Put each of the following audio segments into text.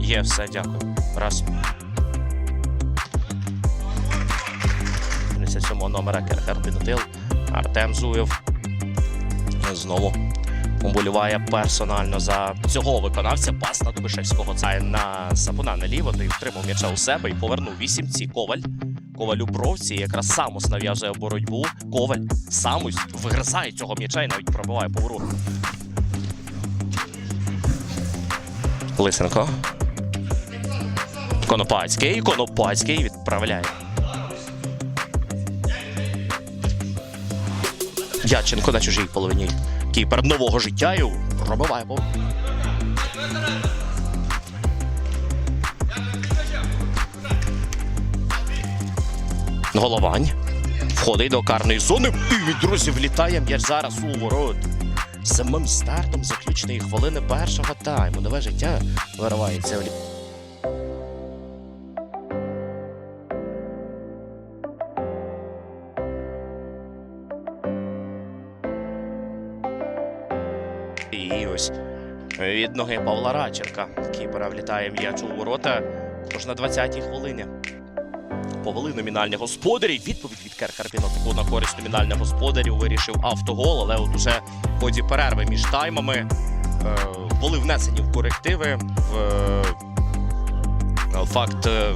Є, все, дякую. Раз. 37 номера Керхер. Артем Зуєв. Знову уболіває персонально за цього виконавця. Пас на Дубишевського. Це на Сапуна наліво, той втримав м'яча у себе і повернув вісімці. Коваль. Коваль у бровці якраз Самус нав'язує боротьбу. Коваль Самус вигризає цього м'яча і навіть пробиває поворот. Лисенко. Конопацький. Конопацький відправляє. Яченко на чужій половині. Кіпер нового життя і пробиває поворот. Головань. Входить до карної зони. І, друзі, влітає м'яч зараз у ворот. Самим стартом заключної хвилини першого тайму. Нове життя виривається від ноги Павла Раченка. Кіпера влітає м'яч у ворота. Тож на 20-й хвилині повели номінальні господарі. Відповідь від Керкарпіна таку на користь номінальних господарів вирішив автогол, але от уже в ході перерви між таймами е, були внесені в корективи. В е, факт, е,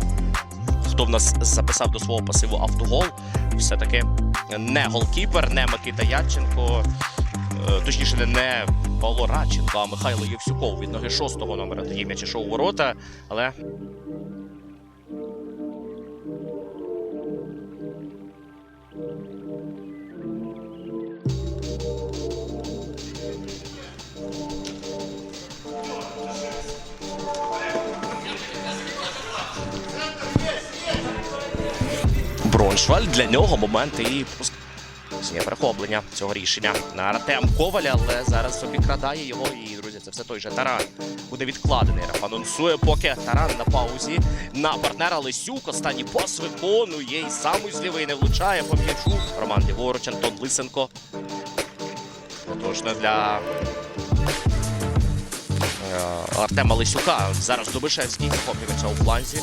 хто в нас записав до свого пасиву автогол, все-таки не голкіпер, не Микита Ядченко, е, точніше, не- не Павло Радченко, а Михайло Євсюков від ноги шостого номера тоді м'яч ішов у ворота, але Броншваль для нього моменти і. Є перехоплення цього рішення на Артем Коваля, але зараз обікрадає його. І, друзі, це все той же Таран. Буде відкладений. Раф анонсує, поки Таран на паузі. На партнера Лисюк. Останній пас виконує і сам із не влучає по м'ячу. Роман ліворуч, Антон Лисенко. Потужно для е, Артема Лисюка. Зараз Добишевський захоплює м'яча у фланзі.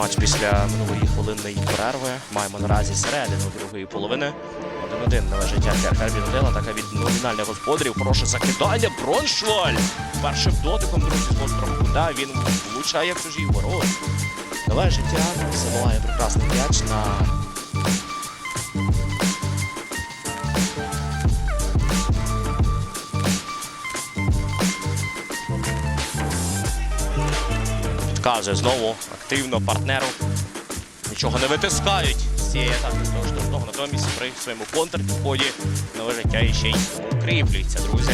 Матч після минулої хвилинної перерви. Маємо наразі середину другої половини. 1-1 нове життя Керкер Відодила. Така від номінальних господарів. Прошу закидання. Броншваль. Першим дотиком, друзі, з острова куда Він влучає в чужі ворот. Нове життя забуває прекрасний м'яч на Підказує знову активно партнеру. Нічого не витискають з цієї атаки з того штурмного. Натомість при своєму контрпідході нове життя і ще й укріплюється, друзі.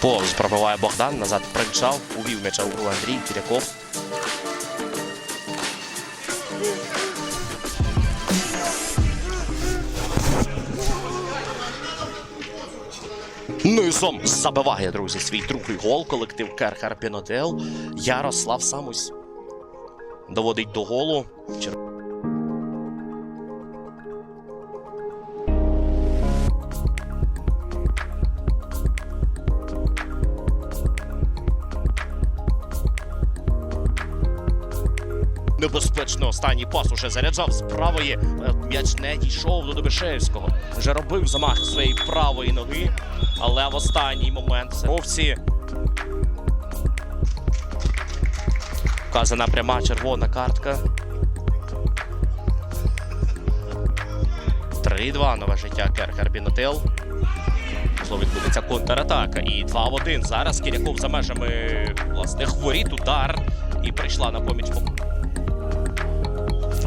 Повз пробиває Богдан, назад примчав, увів м'яча у гру Андрій Кіряков. Ну і сом забиває, друзі, свій другий гол. Колектив Керхер Пінотел. Ярослав Самусь доводить до голу. Небезпечно останній пас уже заряджав з правої. Е, М'яч не дійшов до Добишевського. Вже робив замах своєї правої ноги. Але в останній момент Серовці Вказана пряма червона картка. 3-2 нове життя Керхер Бінотил. Можливо, відбудеться контратака. І 2 в 1. Зараз Кіряков за межами власних воріт. Удар. І прийшла на поміч.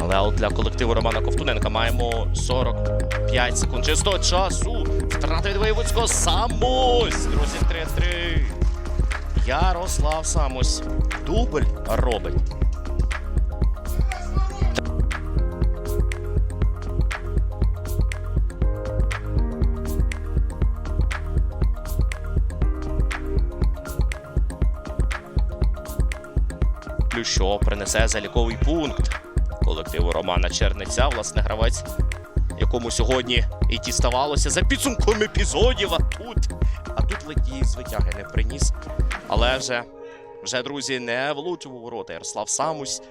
Але от для колективу Романа Ковтуненка маємо 45 секунд чистого часу. Втрата від Самусь. Друзі, 3-3. Ярослав Самусь. Дубль робить. Що принесе заліковий пункт колективу Романа Черниця, власне, гравець якому сьогодні і діставалося за підсумком епізодів. А тут, а тут ледь з витяги не приніс. Але вже, вже друзі, не влучив у ворота. Ярослав Самусь